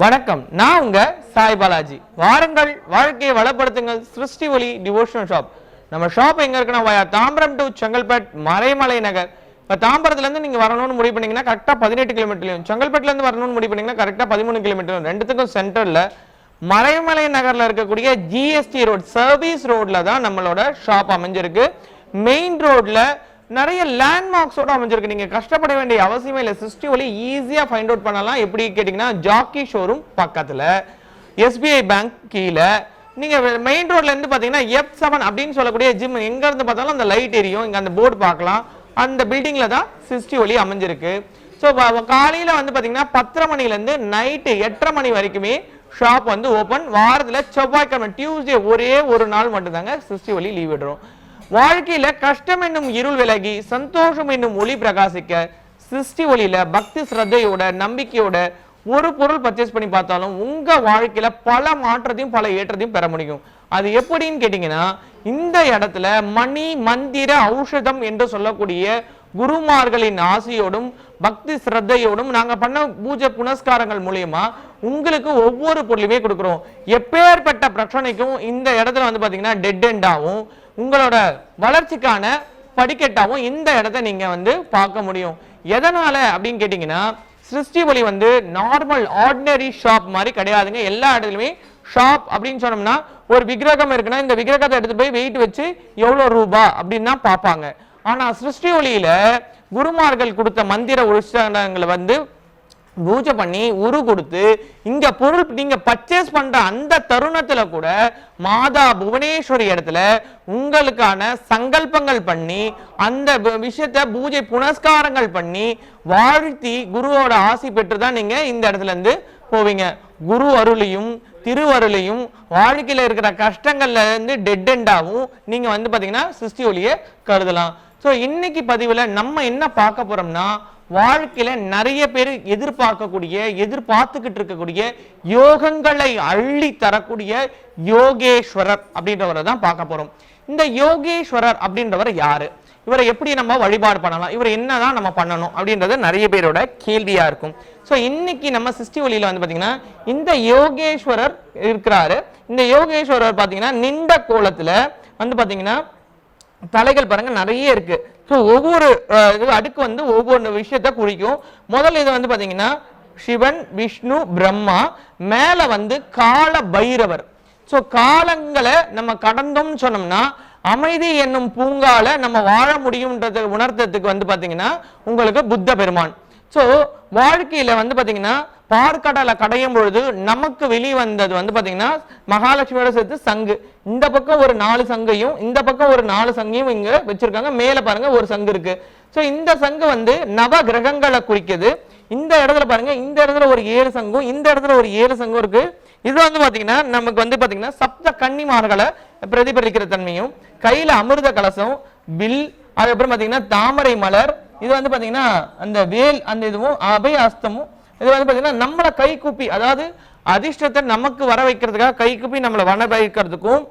வணக்கம். நான் உங்க சாய் பாலாஜி. வாருங்கள் வாழ்க்கையை வளப்படுத்துங்கள். சிருஷ்டி ஒலி டிவோஷனல் ஷாப் நம்ம ஷாப் எங்க இருக்குன்னா வயா தாம்பரம் டு செங்கல்பட் மறைமலை நகர். இப்போ தாம்பரத்துல இருந்து நீங்க வரணும்னு முடிவு பண்ணீங்கன்னா கரெக்டா பதினெட்டு கிலோமீட்டர்லையும் செங்கல்பட்டுல இருந்து வரணும்னு முடிவு பண்ணீங்கன்னா கரெக்டா பதிமூணு கிலோமீட்டர் ரெண்டுத்துக்கும் சென்டர்ல மறைமலை நகர்ல இருக்கக்கூடிய ஜிஎஸ்டி ரோட் சர்வீஸ் ரோட்ல தான் நம்மளோட ஷாப் அமைஞ்சிருக்கு. மெயின் ரோட்ல நிறைய லேண்ட்மார்க்ஸோட அமைஞ்சிருக்கு. நீங்க கஷ்டப்பட வேண்டிய அவசியமே இல்லை. சிஸ்டி ஒலி ஈஸியா ஃபைண்ட் அவுட் பண்ணலாம். எப்படி கேட்டிங்கன்னா ஜாக்கி ஷோரூம் பக்கத்துல எஸ்பிஐ பேங்க் கீழே. நீங்க மெயின் ரோட்ல இருந்து பாத்தீங்கன்னா எஃப் செவன் அப்படின்னு சொல்லக்கூடிய ஜிம் எங்க இருந்து பார்த்தாலும் அந்த லைட் எரியும். இங்க அந்த போர்டு பார்க்கலாம். அந்த பில்டிங்ல தான் சிஸ்டி ஒலி அமைஞ்சிருக்கு. ஸோ காலையில வந்து பாத்தீங்கன்னா பத்தரை மணில இருந்து நைட்டு எட்டரை மணி வரைக்குமே ஷாப் வந்து ஓப்பன் வாரத்துல செவ்வாய்க்கிழமை டியூஸ்டே ஒரே ஒரு நாள் மட்டும்தாங்க சிஸ்டி ஒலி லீவ் விடுறோம். வாழ்க்கையில கஷ்டம் என்னும் இருள் விலகி சந்தோஷம் என்னும் ஒளி பிரகாசிக்க சிருஷ்டி ஒளியில பக்தி ஸ்ரத்தையோட நம்பிக்கையோட ஒரு பொருள் பர்ச்சேஸ் பண்ணி பார்த்தாலும் உங்க வாழ்க்கையில பல மாற்றத்தையும் பல ஏற்றத்தையும் பெற முடியும். அது எப்படின்னு கேட்டீங்கன்னா இந்த இடத்துல மணி மந்திர ஔஷதம் என்று சொல்லக்கூடிய குருமார்களின் ஆசையோடும் பக்தி ஸ்ரத்தையோடும் நாங்க பண்ண பூஜை புனஸ்காரங்கள் மூலியமா உங்களுக்கு ஒவ்வொரு பொருளுமே கொடுக்குறோம். எப்பேற்பட்ட பிரச்சனைக்கும் இந்த இடத்துல வந்து பாத்தீங்கன்னா டெட் எண்டாவும் உங்களோட வளர்ச்சிக்கான படிக்கட்டாகவும் இந்த இடத்த நீங்கள் வந்து பார்க்க முடியும். எதனால் அப்படின்னு கேட்டிங்கன்னா சிருஷ்டி ஒளி வந்து நார்மல் ஆர்டினரி ஷாப் மாதிரி கிடையாதுங்க. எல்லா இடத்துலையுமே ஷாப் அப்படின்னு சொன்னோம்னா ஒரு விக்கிரகம் இருக்குன்னா இந்த விக்கிரகத்தை எடுத்து போய் வெயிட் வச்சு எவ்வளோ ரூபா அப்படின்னு தான் பார்ப்பாங்க. ஆனால் சிருஷ்டி ஒளியில் குருமார்கள் கொடுத்த மந்திர உற்சாகங்களை வந்து பூஜை பண்ணி உரு கொடுத்து இங்க பொருள் நீங்க பர்ச்சேஸ் பண்ற அந்த தருணத்துல கூட மாதா புவனேஸ்வரி இடத்துல உங்களுக்கான சங்கல்பங்கள் பண்ணி அந்த விஷயத்த பூஜை புனஸ்காரங்கள் பண்ணி வாழ்த்தி குருவோட ஆசி பெற்று தான் நீங்க இந்த இடத்துல இருந்து போவீங்க. குரு அருளையும் திருவருளையும் வாழ்க்கையில இருக்கிற கஷ்டங்கள்ல இருந்து டெட் எண்டாகவும் நீங்க வந்து பாத்தீங்கன்னா சிருஷ்டி ஒளியை கருதலாம். ஸோ இன்னைக்கு பதிவுல நம்ம என்ன பார்க்க போறோம்னா வாழ்க்கையில நிறைய பேர் எதிர்பார்க்கக்கூடிய எதிர்பார்த்துக்கிட்டு இருக்கக்கூடிய யோகங்களை அள்ளி தரக்கூடிய யோகேஸ்வரர் அப்படின்றவரை தான் பார்க்க போறோம். இந்த யோகேஸ்வரர் அப்படின்றவர் யாரு? இவரை எப்படி நம்ம வழிபாடு பண்ணலாம்? இவர் என்னதான் நம்ம பண்ணணும் அப்படின்றது நிறைய பேரோட கேள்வியா இருக்கும். ஸோ இன்னைக்கு நம்ம சிஸ்டி ஒளியில வந்து பாத்தீங்கன்னா இந்த யோகேஸ்வரர் இருக்கிறாரு. இந்த யோகேஸ்வரர் பாத்தீங்கன்னா நின்ற கோலத்துல வந்து பாத்தீங்கன்னா தலைகள் பாருங்க நிறைய இருக்கு. ஸோ ஒவ்வொரு இது அடுக்கு வந்து ஒவ்வொரு விஷயத்த குறிக்கும். முதல்ல இது வந்து பார்த்தீங்கன்னா சிவன் விஷ்ணு பிரம்மா மேலே வந்து கால பைரவர். ஸோ காலங்களை நம்ம கடந்தோம்னு சொன்னோம்னா அமைதி என்னும் பூங்கால நம்ம வாழ முடியும்ன்றதை உணர்த்ததுக்கு வந்து பார்த்தீங்கன்னா உங்களுக்கு புத்த பெருமான். ஸோ வாழ்க்கையில் வந்து பார்த்தீங்கன்னா பார்க்கடலை கடையும் பொழுது நமக்கு வெளி வந்தது வந்து பார்த்தீங்கன்னா மகாலட்சுமியோட சேர்த்து சங்கு. இந்த பக்கம் ஒரு நாலு சங்கையும் இந்த பக்கம் ஒரு நாலு சங்கையும் இங்க வச்சிருக்காங்க. மேல பாருங்க ஒரு சங்கு இருக்கு. ஸோ இந்த சங்கு வந்து நவ கிரகங்களை குறிக்குது. இந்த இடத்துல பாருங்க இந்த இடத்துல ஒரு ஏழு சங்கும் இந்த இடத்துல ஒரு ஏழு சங்கம் இருக்கு. இது வந்து பாத்தீங்கன்னா நமக்கு வந்து பாத்தீங்கன்னா சப்த கன்னிமார்களை பிரதிபலிக்கிற தன்மையும் கையில அமிர்த கலசம் வில் அதுக்கப்புறம் பாத்தீங்கன்னா தாமரை மலர் இது வந்து பாத்தீங்கன்னா அந்த வேல் அந்த இதுவும் அபய அஸ்தமும் இது வந்து பாத்தீங்கன்னா நம்மளை கை கூப்பி அதாவது அதிர்ஷ்டத்தை நமக்கு வர வைக்கிறதுக்காக கைக்கு போய் நம்மளை வர வைக்கிறதுக்கும்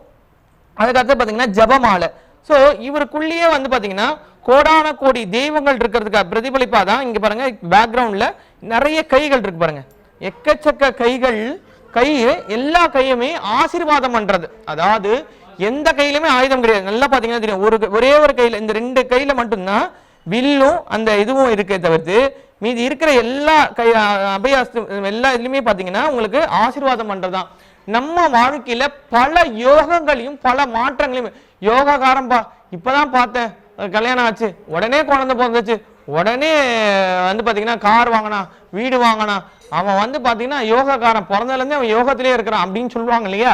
அதுக்கடுத்து பார்த்தீங்கன்னா ஜபமாலை. ஸோ இவருக்குள்ளேயே வந்து பார்த்தீங்கன்னா கோடான கோடி தெய்வங்கள் இருக்கிறதுக்கு பிரதிபலிப்பாக தான் இங்கே பாருங்கள் பேக்ரவுண்டில் நிறைய கைகள் இருக்கு பாருங்கள் எக்கச்சக்க கைகள் கை எல்லா கையுமே ஆசீர்வாதம் பண்ணுறது அதாவது எந்த கையிலுமே ஆயுதம் கிடையாது. நல்லா பார்த்தீங்கன்னா தெரியும் ஒரு ஒரே ஒரு கையில் இந்த ரெண்டு கையில் மட்டும்தான் வில்லும் அந்த இதுவும் இருக்கே தவிர்த்து மீதி இருக்கிற எல்லா கை அபயாஸ்து எல்லா இதுலையுமே பார்த்தீங்கன்னா உங்களுக்கு ஆசீர்வாதம் பண்றதுதான். நம்ம வாழ்க்கையில பல யோகங்களையும் பல மாற்றங்களையும் யோகாகாரம்பா இப்பதான் பார்த்தேன். கல்யாணம் ஆச்சு உடனே குழந்தை பிறந்துச்சு. உடனே வந்து பார்த்தீங்கன்னா கார் வாங்கினா வீடு வாங்கினா அவன் வந்து பார்த்தீங்கன்னா யோகாக்காரன் பிறந்ததுலேருந்து அவன் யோகத்திலே இருக்கிறான் அப்படின்னு சொல்லுவாங்க இல்லையா?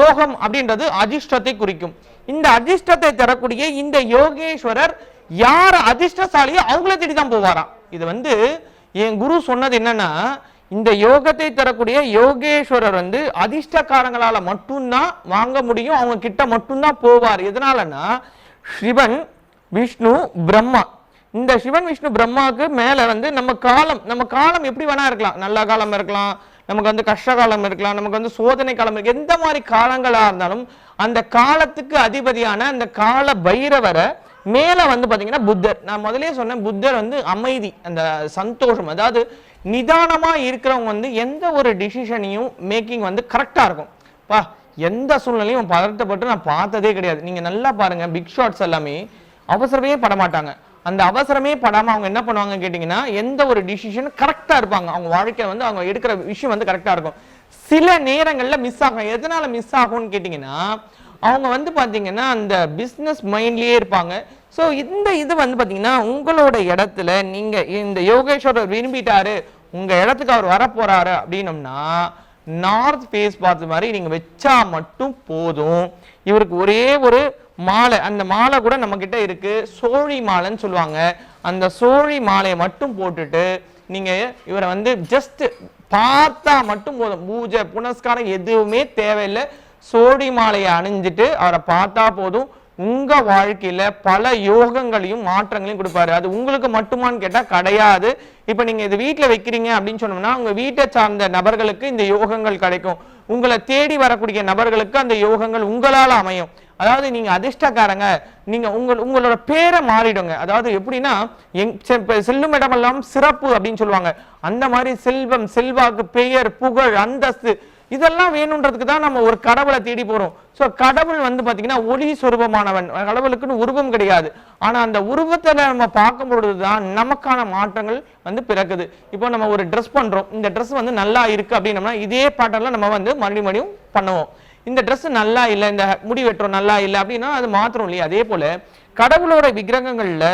யோகம் அப்படின்றது அதிர்ஷ்டத்தை குறிக்கும். இந்த அதிர்ஷ்டத்தை தரக்கூடிய இந்த யோகேஸ்வரர் யார் அதிர்ஷ்டசாலியோ அவங்கள தேடி தான் போவாராம். இது வந்து என் குரு சொன்னது என்னன்னா இந்த யோகத்தை தரக்கூடிய யோகேஸ்வரர் வந்து அதிர்ஷ்டக்காரங்களால மட்டும்தான் வாங்க முடியும் அவங்க கிட்ட மட்டும்தான் போவார். எதனாலன்னா சிவன் விஷ்ணு பிரம்மா. இந்த சிவன் விஷ்ணு பிரம்மாவுக்கு மேலே வந்து நம்ம காலம் நம்ம காலம் எப்படி வேணா இருக்கலாம். நல்ல காலம் இருக்கலாம் நமக்கு வந்து கஷ்ட காலம் இருக்கலாம் நமக்கு வந்து சோதனை காலம் இருக்கு எந்த மாதிரி காலங்களாக இருந்தாலும் அந்த காலத்துக்கு அதிபதியான அந்த கால பைரவரை மேலே வந்து பார்த்தீங்கன்னா புத்தர். நான் முதலே சொன்னேன் புத்தர் வந்து அமைதி அந்த சந்தோஷம். அதாவது நிதானமாக இருக்கிறவங்க வந்து எந்த ஒரு டிசிஷனையும் மேக்கிங் வந்து கரெக்டாக இருக்கும். பா எந்த சூழ்நிலையும் பதட்டப்பட்டு நான் பார்த்ததே கிடையாது. நீங்கள் நல்லா பாருங்கள் பிக் ஷாட்ஸ் எல்லாமே அவசரமே படமாட்டாங்க அந்த அவசரமே படாமல் அவங்க என்ன பண்ணுவாங்க கேட்டிங்கன்னா எந்த ஒரு டிசிஷன் கரெக்டாக இருப்பாங்க. அவங்க வாழ்க்கையில் வந்து அவங்க எடுக்கிற விஷயம் வந்து கரெக்டாக இருக்கும். சில நேரங்களில் மிஸ் ஆகும். எதனால் மிஸ் ஆகும்னு கேட்டிங்கன்னா அவங்க வந்து பார்த்தீங்கன்னா அந்த பிஸ்னஸ் மைண்ட்லேயே இருப்பாங்க. ஸோ இந்த இது வந்து பார்த்தீங்கன்னா உங்களோட இடத்துல நீங்கள் இந்த யோகேஸ்வரர் விரும்பிட்டாரு உங்கள் இடத்துக்கு அவர் வரப்போகிறாரு அப்படின்னம்னா நார்த் ஃபேஸ் பார்த்த மாதிரி நீங்கள் வச்சா மட்டும் போதும். இவருக்கு ஒரே ஒரு மாலை அந்த மாலை கூட நம்மக்கிட்ட இருக்குது சோழி மாலைன்னு சொல்லுவாங்க. அந்த சோழி மாலையை மட்டும் போட்டுட்டு நீங்கள் இவரை வந்து ஜஸ்ட் பார்த்தா மட்டும் போதும். பூஜை புனஸ்காரம் எதுவுமே தேவையில்லை. சோடி மாலையை அணிஞ்சிட்டு அவரை பார்த்தா போதும். உங்க வாழ்க்கையில பல யோகங்களையும் மாற்றங்களையும் கொடுப்பாரு. அது உங்களுக்கு மட்டுமான்னு கேட்டா கிடையாது. இப்ப நீங்க இது வீட்டுல வைக்கிறீங்க அப்படின்னு சொன்னோம்னா உங்க வீட்டை சார்ந்த நபர்களுக்கு இந்த யோகங்கள் கிடைக்கும். உங்களை தேடி வரக்கூடிய நபர்களுக்கு அந்த யோகங்கள் உங்களால அமையும். அதாவது நீங்க அதிர்ஷ்டக்காரங்க. நீங்க உங்கள் உங்களோட பேரை மாறிடுங்க. அதாவது எப்படின்னா எங் செ- செல்லும் இடமெல்லாம் சிறப்பு அப்படின்னு சொல்லுவாங்க. அந்த மாதிரி செல்வம் செல்வாக்கு பெயர் புகழ் அந்தஸ்து இதெல்லாம் வேணுன்றதுக்கு தான் நம்ம ஒரு கடவுளை தேடி போறோம். ஸோ கடவுள் வந்து பார்த்தீங்கன்னா ஒளி சுரூபமானவன். கடவுளுக்குன்னு உருவம் கிடையாது. ஆனால் அந்த உருவத்தில் நம்ம பார்க்கும் பொழுதுதான் நமக்கான மாற்றங்கள் வந்து பிறக்குது. இப்போ நம்ம ஒரு ட்ரெஸ் பண்ணுறோம் இந்த ட்ரெஸ் வந்து நல்லா இருக்குது அப்படின்னம்னா இதே பாட்டெல்லாம் நம்ம வந்து மறுபடியும் மறுபடியும் பண்ணுவோம். இந்த ட்ரெஸ் நல்லா இல்லை இந்த முடி வெட்டுறோம் நல்லா இல்லை அப்படின்னா அது மாத்திரம் இல்லையா. அதே போல கடவுளோட விக்கிரகங்களில்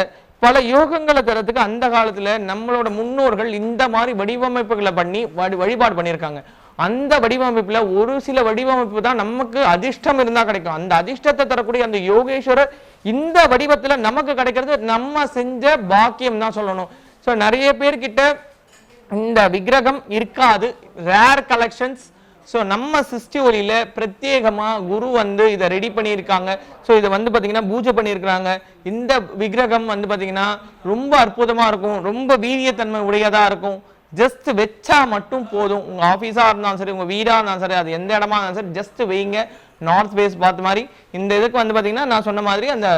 பல யோகங்களை தரத்துக்கு அந்த காலத்தில் நம்மளோட முன்னோர்கள் இந்த மாதிரி வடிவமைப்புகளை பண்ணி வழிபாடு பண்ணியிருக்காங்க. அந்த வடிவமைப்புல ஒரு சில வடிவமைப்பு தான் நமக்கு அதிர்ஷ்டம் இருந்தா கிடைக்கும். அந்த அதிர்ஷ்டத்தை தரக்கூடிய அந்த யோகேஸ்வரர் இந்த வடிவத்துல நமக்கு கிடைக்கிறது நம்ம செஞ்ச பாக்கியம் தான் சொல்லணும். ஸோ நிறைய பேர்கிட்ட இந்த விக்கிரகம் இருக்காது. ரேர் கலெக்ஷன்ஸ் ஸோ நம்ம சிருஷ்டி ஒளியில பிரத்யேகமா குரு வந்து இதை ரெடி பண்ணியிருக்காங்க. ஸோ இதை வந்து பார்த்திங்கன்னா பூஜை பண்ணியிருக்கிறாங்க. இந்த விக்கிரகம் வந்து பார்த்திங்கன்னா ரொம்ப அற்புதமா இருக்கும். ரொம்ப வீரியத்தன்மை உடையதா இருக்கும். ஜஸ்ட் வச்சா மட்டும் போதும். உங்க ஆஃபீஸா இருந்தாலும் சரி உங்க வீடா இருந்தாலும் சரி அது எந்த இடமா இருந்தாலும் சரி ஜஸ்ட் வைங்க. நார்த் பேஸ் பார்த்த மாதிரி இந்த இதுக்கு வந்து பார்த்தீங்கன்னா நான் சொன்ன மாதிரி அந்த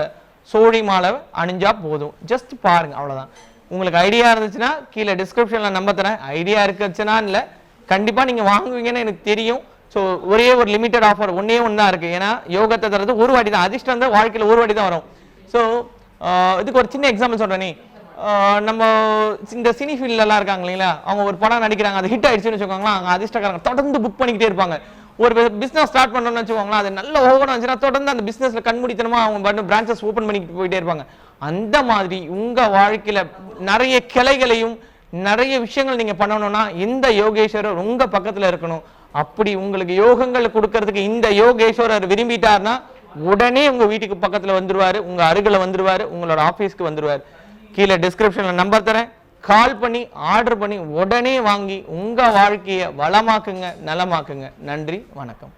சோழி மாலை அணிஞ்சா போதும். ஜஸ்ட் பாருங்க அவ்வளோதான் உங்களுக்கு ஐடியா இருந்துச்சுன்னா கீழே டிஸ்கிரிப்ஷன்ல நம்ப தரேன். ஐடியா இருக்குச்சுன்னா இல்லை கண்டிப்பா நீங்க வாங்குவீங்கன்னு எனக்கு தெரியும். ஸோ ஒரே ஒரு லிமிட்டட் ஆஃபர் ஒன்னே ஒன்று தான் இருக்கு. ஏன்னா யோகத்தை தரது ஒரு வாட்டி தான் அதிர்ஷ்டம் வந்து வாழ்க்கையில் ஒரு வாட்டி தான் வரும் ஸோ இதுக்கு ஒரு சின்ன எக்ஸாம்பிள் சொல்றேனே. நீ நம்ம இந்த சினி ஃபீல்ட்லாம் இருக்காங்க இல்லைங்களா? அவங்க ஒரு படம் நடிக்கிறாங்க அது ஹிட் ஆயிடுச்சுன்னு வச்சுக்கோங்களேன் அவங்க அதிர்ஷ்டக்காரங்க தொடர்ந்து புக் பண்ணிக்கிட்டே இருப்பாங்க. ஒரு பிசினஸ் ஸ்டார்ட் பண்ணணும்னு வச்சுக்கோங்களேன் அது நல்ல ஓகனம் வந்துச்சுன்னா தொடர்ந்து அந்த பிசினஸ்ல கண்மூடித்தனமா அவங்க பண்ண பிரான்ச்சஸ் ஓபன் பண்ணிக்கிட்டு போயிட்டே இருப்பாங்க. அந்த மாதிரி உங்க வாழ்க்கையில நிறைய கிளைகளையும் நிறைய விஷயங்கள் நீங்க பண்ணணும்னா இந்த யோகேஸ்வரர் உங்க பக்கத்துல இருக்கணும். அப்படி உங்களுக்கு யோகங்கள் கொடுக்கறதுக்கு இந்த யோகேஸ்வரர் விரும்பிட்டார்னா உடனே உங்க வீட்டுக்கு பக்கத்துல வந்துருவாரு உங்க அருகில வந்துருவாரு உங்களோட ஆபீஸ்க்கு வந்துருவாரு. கீழே டிஸ்கிரிப்ஷனில் நம்பர் தரேன். கால் பண்ணி ஆர்டர் பண்ணி உடனே வாங்கி உங்க வாழ்க்கையை வளமாக்குங்க நலமாக்குங்க. நன்றி வணக்கம்.